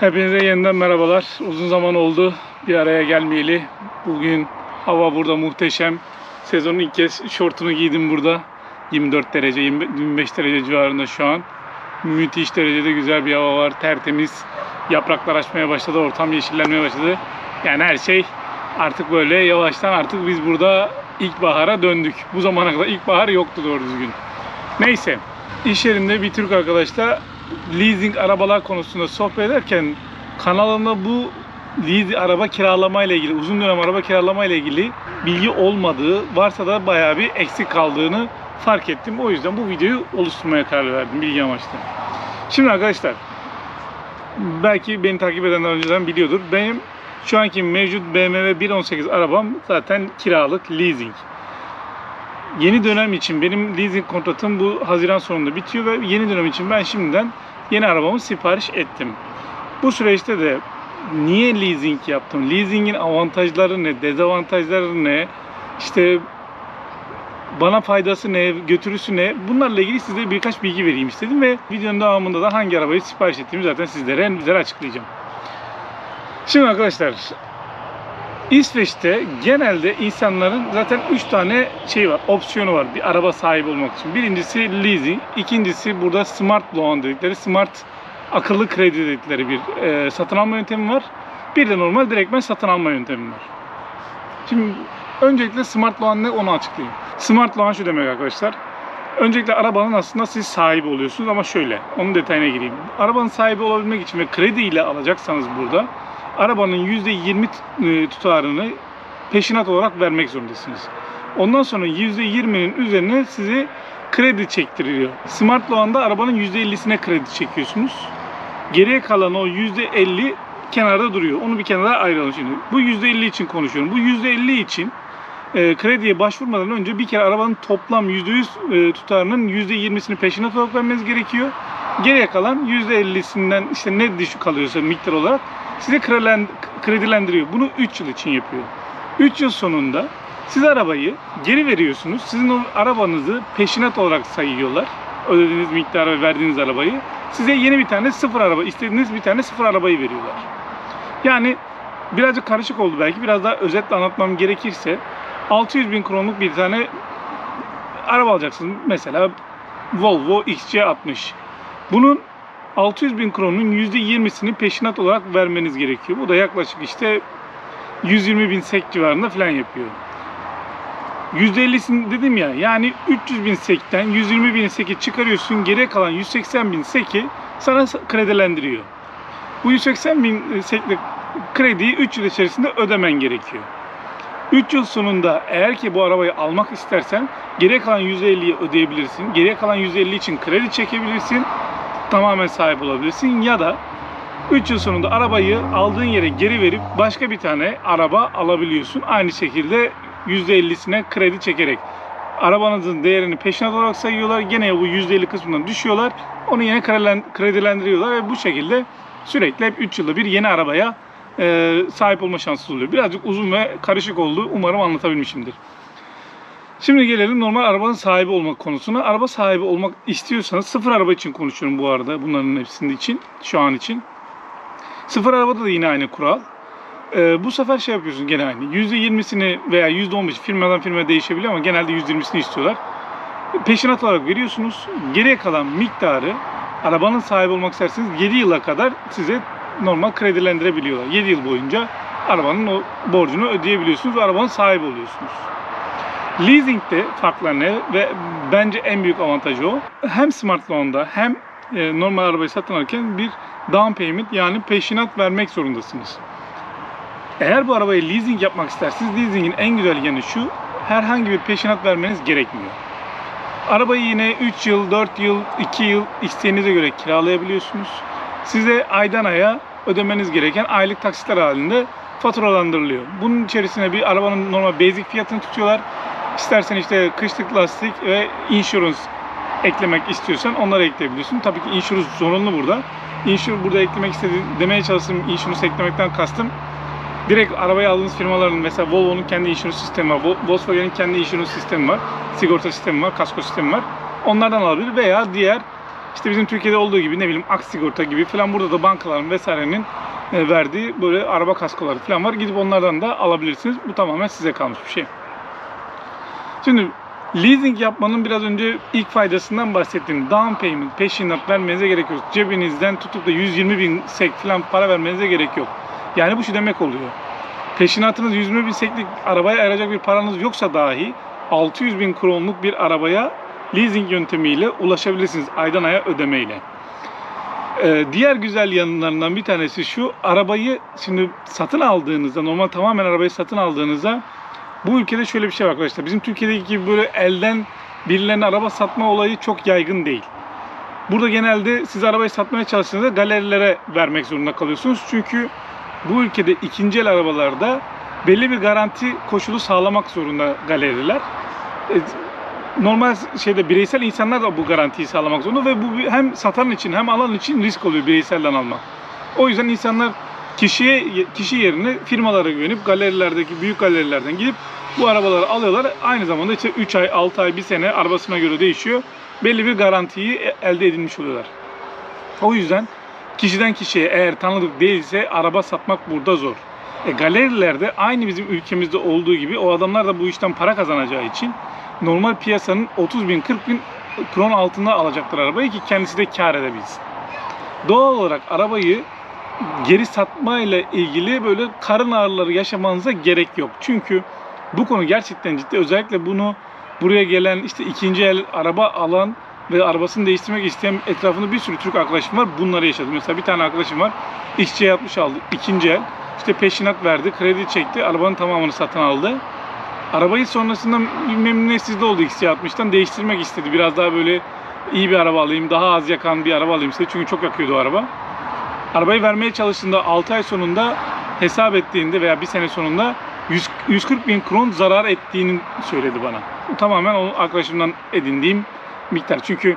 Hepinize yeniden merhabalar. Uzun zaman oldu bir araya gelmeyeli. Bugün hava burada muhteşem. Sezonun ilk kez şortunu giydim burada. 24 derece, 20 25 derece civarında şu an. Müthiş derecede güzel bir hava var. Tertemiz. Yapraklar açmaya başladı. Ortam yeşillenmeye başladı. Yani her şey artık böyle yavaştan artık biz burada ilkbahara döndük. Bu zamana kadar ilkbahar yoktu doğru düzgün. Neyse. İş yerinde bir Türk arkadaşla leasing arabalar konusunda sohbet ederken kanalında bu leasing araba kiralama ile ilgili, uzun dönem araba kiralama ile ilgili bilgi olmadığı, varsa da bayağı bir eksik kaldığını fark ettim. O yüzden bu videoyu oluşturmaya karar verdim bilgi amaçlı. Şimdi arkadaşlar belki beni takip edenler önceden biliyordur. Benim şu anki mevcut BMW 1.18 arabam zaten kiralık, leasing. Yeni dönem için benim leasing kontratım bu Haziran sonunda bitiyor ve yeni dönem için ben şimdiden yeni arabamı sipariş ettim. Bu süreçte de niye leasing yaptım? Leasingin avantajları ne, dezavantajları ne? İşte bana faydası ne, götürüsü ne? Bunlarla ilgili size birkaç bilgi vereyim istedim ve videonun devamında da hangi arabayı sipariş ettiğimi zaten sizlere en güzel açıklayacağım. Şimdi arkadaşlar İsveç'te genelde insanların zaten 3 tane şey var, opsiyonu var bir araba sahibi olmak için. Birincisi leasing, ikincisi burada smart loan dedikleri, smart akıllı kredi dedikleri bir e, satın alma yöntemi var. Bir de normal direktmen satın alma yöntemi var. Şimdi öncelikle smart loan ne onu açıklayayım. Smart loan şu demek arkadaşlar. Öncelikle arabanın aslında siz sahibi oluyorsunuz ama şöyle, onun detayına gireyim. Arabanın sahibi olabilmek için ve kredi ile alacaksanız burada arabanın %20 t- tutarını peşinat olarak vermek zorundasınız. Ondan sonra %20'nin üzerine size kredi çektiriliyor. Smart Loan'da arabanın %50'sine kredi çekiyorsunuz. Geriye kalan o %50 kenarda duruyor. Onu bir kenara ayıralım şimdi. Bu %50 için konuşuyorum. Bu %50 için e, krediye başvurmadan önce bir kere arabanın toplam %100 e, tutarının %20'sini peşinat olarak vermeniz gerekiyor. Geriye kalan %50'sinden işte ne düşük kalıyorsa miktar olarak size kredilen- kredilendiriyor. Bunu 3 yıl için yapıyor. 3 yıl sonunda siz arabayı geri veriyorsunuz. Sizin o arabanızı peşinat olarak sayıyorlar. Ödediğiniz miktarı ve verdiğiniz arabayı. Size yeni bir tane sıfır araba, istediğiniz bir tane sıfır arabayı veriyorlar. Yani birazcık karışık oldu belki. Biraz daha özetle anlatmam gerekirse 600 bin kronluk bir tane araba alacaksın. Mesela Volvo XC60. Bunun 600 bin kronun %20'sini peşinat olarak vermeniz gerekiyor. Bu da yaklaşık işte 120 bin sek civarında falan yapıyor. %50'sini dedim ya yani 300 bin sekten 120 bin seki çıkarıyorsun geriye kalan 180 bin seki sana kredilendiriyor. Bu 180 bin seklik krediyi 3 yıl içerisinde ödemen gerekiyor. 3 yıl sonunda eğer ki bu arabayı almak istersen geriye kalan %50'yi ödeyebilirsin. Geriye kalan %50 için kredi çekebilirsin. Tamamen sahip olabilirsin ya da 3 yıl sonunda arabayı aldığın yere geri verip başka bir tane araba alabiliyorsun. Aynı şekilde %50'sine kredi çekerek. Arabanızın değerini peşinat olarak sayıyorlar. Gene bu %50 kısmından düşüyorlar. Onu yine kredilen- kredilendiriyorlar ve bu şekilde sürekli hep 3 yılda bir yeni arabaya e, sahip olma şansı oluyor. Birazcık uzun ve karışık oldu. Umarım anlatabilmişimdir. Şimdi gelelim normal arabanın sahibi olmak konusuna. Araba sahibi olmak istiyorsanız sıfır araba için konuşuyorum bu arada. Bunların hepsinin için, şu an için. Sıfır arabada da yine aynı kural. Ee, bu sefer şey yapıyorsun gene aynı. %20'sini veya %15'i firmadan firmaya değişebiliyor ama genelde %20'sini istiyorlar. Peşinat olarak veriyorsunuz. Geriye kalan miktarı arabanın sahibi olmak isterseniz 7 yıla kadar size normal kredilendirebiliyorlar. 7 yıl boyunca arabanın o borcunu ödeyebiliyorsunuz ve arabanın sahibi oluyorsunuz. Leasing'de farklar ne ve bence en büyük avantajı o. Hem Smart Loan'da hem e, normal arabayı satın alırken bir down payment yani peşinat vermek zorundasınız. Eğer bu arabayı leasing yapmak isterseniz leasingin en güzel yanı şu herhangi bir peşinat vermeniz gerekmiyor. Arabayı yine 3 yıl, 4 yıl, 2 yıl isteğinize göre kiralayabiliyorsunuz. Size aydan aya ödemeniz gereken aylık taksitler halinde faturalandırılıyor. Bunun içerisine bir arabanın normal basic fiyatını tutuyorlar. İstersen işte kışlık lastik ve insurance eklemek istiyorsan onları ekleyebiliyorsun. Tabii ki insurance zorunlu burada. Insurance burada eklemek istediğim demeye çalıştığım insurance eklemekten kastım direkt arabayı aldığınız firmaların mesela Volvo'nun kendi insurance sistemi var. Vol- Volkswagen'in kendi insurance sistemi var. Sigorta sistemi var, kasko sistemi var. Onlardan alabilir veya diğer işte bizim Türkiye'de olduğu gibi ne bileyim Aksigorta gibi falan burada da bankaların vesairenin e, verdiği böyle araba kaskoları falan var. Gidip onlardan da alabilirsiniz. Bu tamamen size kalmış bir şey. Şimdi leasing yapmanın biraz önce ilk faydasından bahsettim. Down payment, peşinat vermenize gerek yok. Cebinizden tutup da 120 bin sek falan para vermenize gerek yok. Yani bu şu demek oluyor. Peşinatınız 120 bin seklik arabaya ayıracak bir paranız yoksa dahi 600 bin kronluk bir arabaya leasing yöntemiyle ulaşabilirsiniz aydan aya ödemeyle. Ee, diğer güzel yanlarından bir tanesi şu arabayı şimdi satın aldığınızda normal tamamen arabayı satın aldığınızda bu ülkede şöyle bir şey var arkadaşlar. Bizim Türkiye'deki gibi böyle elden birilerine araba satma olayı çok yaygın değil. Burada genelde siz arabayı satmaya çalıştığınızda galerilere vermek zorunda kalıyorsunuz. Çünkü bu ülkede ikinci el arabalarda belli bir garanti koşulu sağlamak zorunda galeriler. E, Normal şeyde bireysel insanlar da bu garantiyi sağlamak zorunda ve bu hem satan için hem alan için risk oluyor bireyselden almak. O yüzden insanlar kişiye kişi yerine firmalara güvenip galerilerdeki büyük galerilerden gidip bu arabaları alıyorlar. Aynı zamanda işte 3 ay, 6 ay, 1 sene arabasına göre değişiyor. Belli bir garantiyi e- elde edilmiş oluyorlar. O yüzden kişiden kişiye eğer tanıdık değilse araba satmak burada zor. E, galerilerde aynı bizim ülkemizde olduğu gibi o adamlar da bu işten para kazanacağı için normal piyasanın 30 bin 40 bin kron altında alacaklar arabayı ki kendisi de kar edebilsin. Doğal olarak arabayı geri satma ile ilgili böyle karın ağrıları yaşamanıza gerek yok. Çünkü bu konu gerçekten ciddi. Özellikle bunu buraya gelen işte ikinci el araba alan ve arabasını değiştirmek isteyen etrafında bir sürü Türk arkadaşım var. Bunları yaşadı. Mesela bir tane arkadaşım var. XC60 aldı. ikinci el. İşte peşinat verdi. Kredi çekti. Arabanın tamamını satın aldı. Arabayı sonrasında memnuniyetsizliği oldu XC60'tan. Değiştirmek istedi. Biraz daha böyle iyi bir araba alayım. Daha az yakan bir araba alayım istedi. Çünkü çok yakıyordu o araba. Arabayı vermeye çalıştığında 6 ay sonunda hesap ettiğinde veya bir sene sonunda 100, 140 bin kron zarar ettiğini söyledi bana. Bu tamamen o arkadaşımdan edindiğim miktar. Çünkü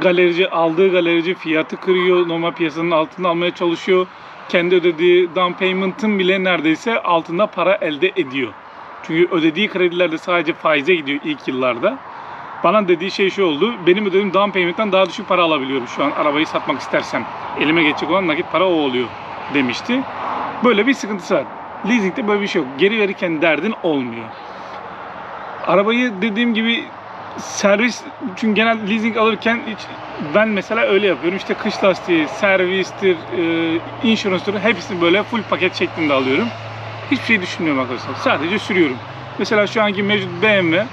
galerici aldığı galerici fiyatı kırıyor. Normal piyasanın altında almaya çalışıyor. Kendi ödediği down payment'ın bile neredeyse altında para elde ediyor. Çünkü ödediği krediler de sadece faize gidiyor ilk yıllarda. Bana dediği şey şu oldu. Benim ödediğim down payment'ten daha düşük para alabiliyorum şu an arabayı satmak istersem. Elime geçecek olan nakit para o oluyor demişti. Böyle bir sıkıntısı var. Leasing'de böyle bir şey yok. Geri verirken derdin olmuyor. Arabayı dediğim gibi servis çünkü genel leasing alırken hiç, ben mesela öyle yapıyorum. İşte kış lastiği, servistir, e, insurance'tır hepsini böyle full paket şeklinde alıyorum. Hiçbir şey düşünmüyorum arkadaşlar. Sadece sürüyorum. Mesela şu anki mevcut BMW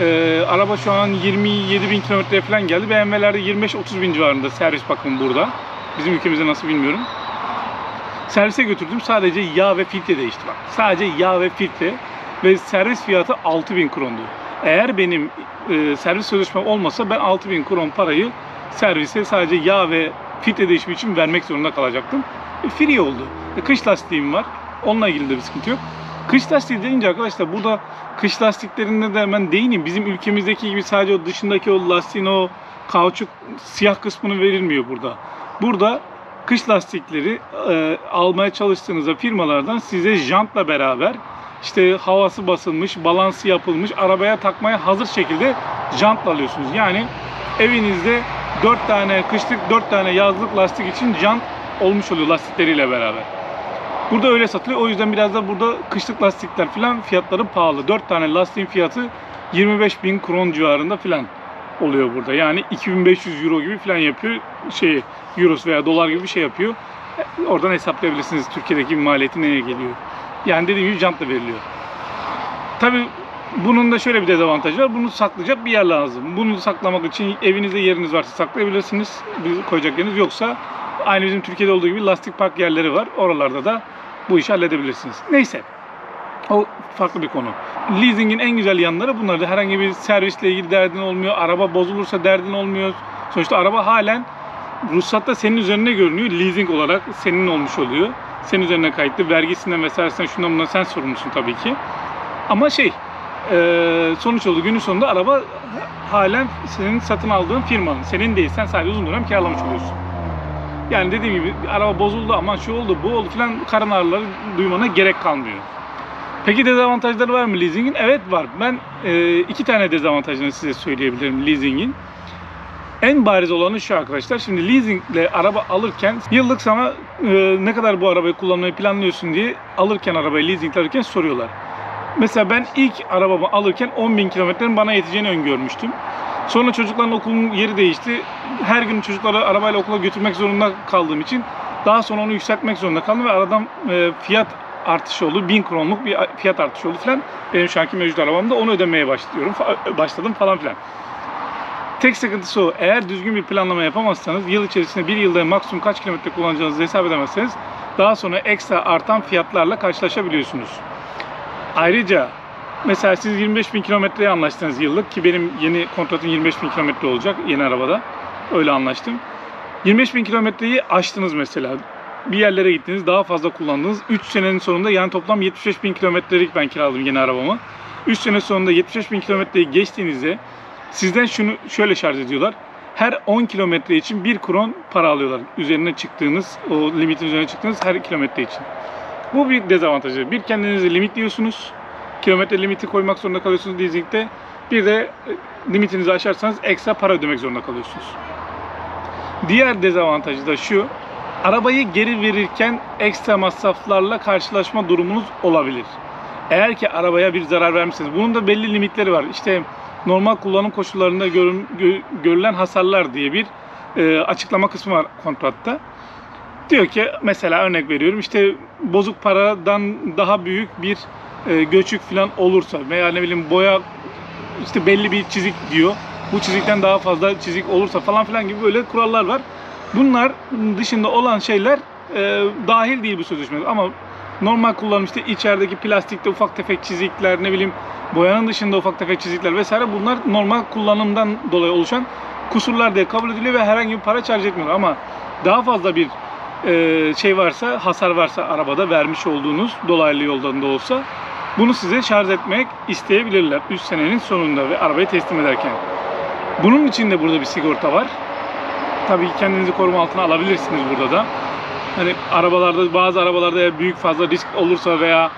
e, araba şu an 27 bin kilometreye falan geldi. BMW'lerde 25-30 bin civarında servis bakımı burada. Bizim ülkemizde nasıl bilmiyorum. Servise götürdüm. Sadece yağ ve filtre değişti bak. Sadece yağ ve filtre ve servis fiyatı 6000 krondu. Eğer benim e, servis sözleşmem olmasa ben 6000 kron parayı servise sadece yağ ve filtre değişimi için vermek zorunda kalacaktım. E, free oldu. E, kış lastiğim var. Onunla ilgili de bir sıkıntı yok. Kış lastiği deyince arkadaşlar burada kış lastiklerinde de hemen değineyim. Bizim ülkemizdeki gibi sadece o dışındaki o lastiğin o kauçuk siyah kısmını verilmiyor burada. Burada kış lastikleri e, almaya çalıştığınızda firmalardan size jantla beraber işte havası basılmış, balansı yapılmış, arabaya takmaya hazır şekilde jantla alıyorsunuz. Yani evinizde 4 tane kışlık, 4 tane yazlık lastik için jant olmuş oluyor lastikleriyle beraber. Burada öyle satılıyor. O yüzden biraz da burada kışlık lastikler falan fiyatları pahalı. 4 tane lastiğin fiyatı 25 bin kron civarında falan oluyor burada. Yani 2500 euro gibi falan yapıyor. Şey, euros veya dolar gibi bir şey yapıyor. E, Oradan hesaplayabilirsiniz Türkiye'deki maliyeti neye geliyor. Yani dediğim gibi jantla veriliyor. Tabii bunun da şöyle bir dezavantajı var. Bunu saklayacak bir yer lazım. Bunu saklamak için evinizde yeriniz varsa saklayabilirsiniz. Koyacak yeriniz yoksa aynı bizim Türkiye'de olduğu gibi lastik park yerleri var. Oralarda da bu işi halledebilirsiniz. Neyse. O farklı bir konu. Leasing'in en güzel yanları bunlar. da Herhangi bir servisle ilgili derdin olmuyor. Araba bozulursa derdin olmuyor. Sonuçta araba halen ruhsatta senin üzerine görünüyor. Leasing olarak senin olmuş oluyor. Senin üzerine kayıtlı. Vergisinden vesairesinden şundan bundan sen sorumlusun tabii ki. Ama şey sonuç oldu günün sonunda araba halen senin satın aldığın firmanın. Senin değil. Sen sadece uzun dönem kiralamış oluyorsun. Yani dediğim gibi araba bozuldu ama şu oldu bu oldu filan karın ağrıları duymana gerek kalmıyor. Peki dezavantajları var mı leasingin? Evet var. Ben e, iki tane dezavantajını size söyleyebilirim leasingin. En bariz olanı şu arkadaşlar. Şimdi leasingle araba alırken yıllık sana e, ne kadar bu arabayı kullanmayı planlıyorsun diye alırken arabayı leasingle alırken soruyorlar. Mesela ben ilk arabamı alırken 10.000 kilometrenin bana yeteceğini öngörmüştüm. Sonra çocukların okulun yeri değişti. Her gün çocukları arabayla okula götürmek zorunda kaldığım için daha sonra onu yükseltmek zorunda kaldım ve aradan e, fiyat artışı oldu. 1000 kronluk bir fiyat artışı oldu falan. Benim şu anki mevcut arabamda onu ödemeye başlıyorum. fa- Başladım falan filan. Tek sıkıntısı o. Eğer düzgün bir planlama yapamazsanız, yıl içerisinde bir yılda maksimum kaç kilometre kullanacağınızı hesap edemezseniz daha sonra ekstra artan fiyatlarla karşılaşabiliyorsunuz. Ayrıca mesela siz 25 bin kilometreye anlaştınız yıllık ki benim yeni kontratım 25 bin kilometre olacak yeni arabada. Öyle anlaştım. 25 bin kilometreyi aştınız mesela. Bir yerlere gittiniz, daha fazla kullandınız. 3 senenin sonunda yani toplam 75 bin kilometrelik ben kiraladım yeni arabamı. 3 sene sonunda 75 bin kilometreyi geçtiğinizde sizden şunu şöyle şarj ediyorlar. Her 10 kilometre için 1 kron para alıyorlar. Üzerine çıktığınız, o limitin üzerine çıktığınız her kilometre için. Bu bir dezavantajı. Bir kendinizi limitliyorsunuz. Kilometre limiti koymak zorunda kalıyorsunuz leasingde. Bir de e, limitinizi aşarsanız ekstra para ödemek zorunda kalıyorsunuz. Diğer dezavantajı da şu. Arabayı geri verirken ekstra masraflarla karşılaşma durumunuz olabilir. Eğer ki arabaya bir zarar vermişseniz. Bunun da belli limitleri var. İşte normal kullanım koşullarında görün- gö- görülen hasarlar diye bir e, açıklama kısmı var kontratta. Diyor ki mesela örnek veriyorum işte bozuk paradan daha büyük bir e, göçük falan olursa veya ne bileyim boya işte belli bir çizik diyor. Bu çizikten daha fazla çizik olursa falan filan gibi böyle kurallar var. Bunlar dışında olan şeyler e, dahil değil bu sözleşmede ama normal kullanım işte içerideki plastikte ufak tefek çizikler ne bileyim boyanın dışında ufak tefek çizikler vesaire bunlar normal kullanımdan dolayı oluşan kusurlar diye kabul ediliyor ve herhangi bir para charge etmiyor ama daha fazla bir e, şey varsa hasar varsa arabada vermiş olduğunuz dolaylı yoldan da olsa bunu size şarj etmek isteyebilirler 3 senenin sonunda ve arabayı teslim ederken. Bunun için de burada bir sigorta var. Tabii kendinizi koruma altına alabilirsiniz burada da. Hani arabalarda bazı arabalarda eğer büyük fazla risk olursa veya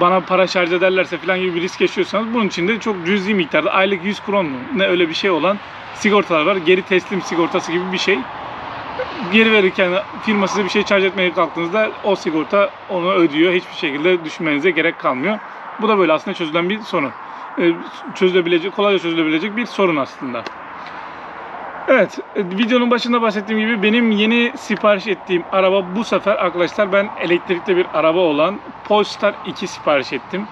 bana para şarj ederlerse falan gibi bir risk yaşıyorsanız bunun için de çok cüzi miktarda aylık 100 kron mu ne öyle bir şey olan sigortalar var. Geri teslim sigortası gibi bir şey. Geri verirken firma size bir şey şarj etmeye kalktığınızda o sigorta onu ödüyor. Hiçbir şekilde düşünmenize gerek kalmıyor. Bu da böyle aslında çözülen bir sorun. Ee, Çözülebilecek, kolayca çözülebilecek bir sorun aslında. Evet, e, videonun başında bahsettiğim gibi benim yeni sipariş ettiğim araba bu sefer arkadaşlar ben elektrikli bir araba olan Polestar 2 sipariş ettim.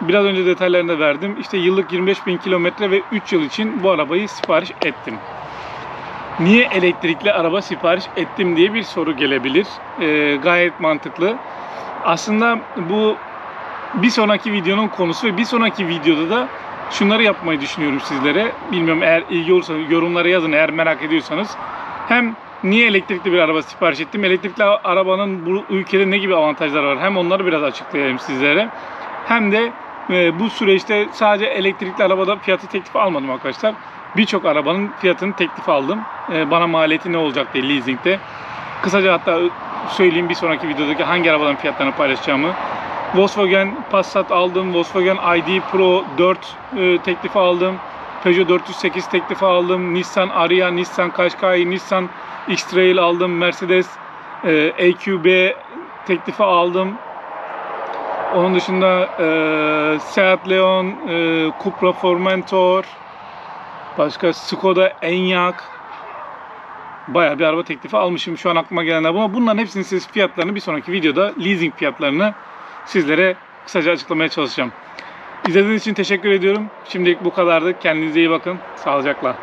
Biraz önce detaylarını verdim. İşte yıllık 25 bin kilometre ve 3 yıl için bu arabayı sipariş ettim. Niye elektrikli araba sipariş ettim diye bir soru gelebilir. Ee, gayet mantıklı. Aslında bu bir sonraki videonun konusu ve bir sonraki videoda da şunları yapmayı düşünüyorum sizlere. Bilmiyorum eğer ilgi olursa yorumlara yazın eğer merak ediyorsanız. Hem niye elektrikli bir araba sipariş ettim? Elektrikli arabanın bu ülkede ne gibi avantajları var? Hem onları biraz açıklayayım sizlere. Hem de e, bu süreçte sadece elektrikli arabada fiyatı teklifi almadım arkadaşlar. Birçok arabanın fiyatını teklif aldım. E, bana maliyeti ne olacak diye leasingde. Kısaca hatta söyleyeyim bir sonraki videodaki hangi arabaların fiyatlarını paylaşacağımı. Volkswagen Passat aldım. Volkswagen ID Pro 4 e, teklifi aldım. Peugeot 408 teklifi aldım. Nissan Ariya, Nissan Qashqai, Nissan X-Trail aldım. Mercedes e, EQB teklifi aldım. Onun dışında e, Seat Leon, e, Cupra Formentor, başka Skoda Enyaq, bayağı bir araba teklifi almışım şu an aklıma gelenler ama bunların hepsinin siz fiyatlarını bir sonraki videoda leasing fiyatlarını sizlere kısaca açıklamaya çalışacağım. İzlediğiniz için teşekkür ediyorum. Şimdilik bu kadardı. Kendinize iyi bakın. Sağlıcakla.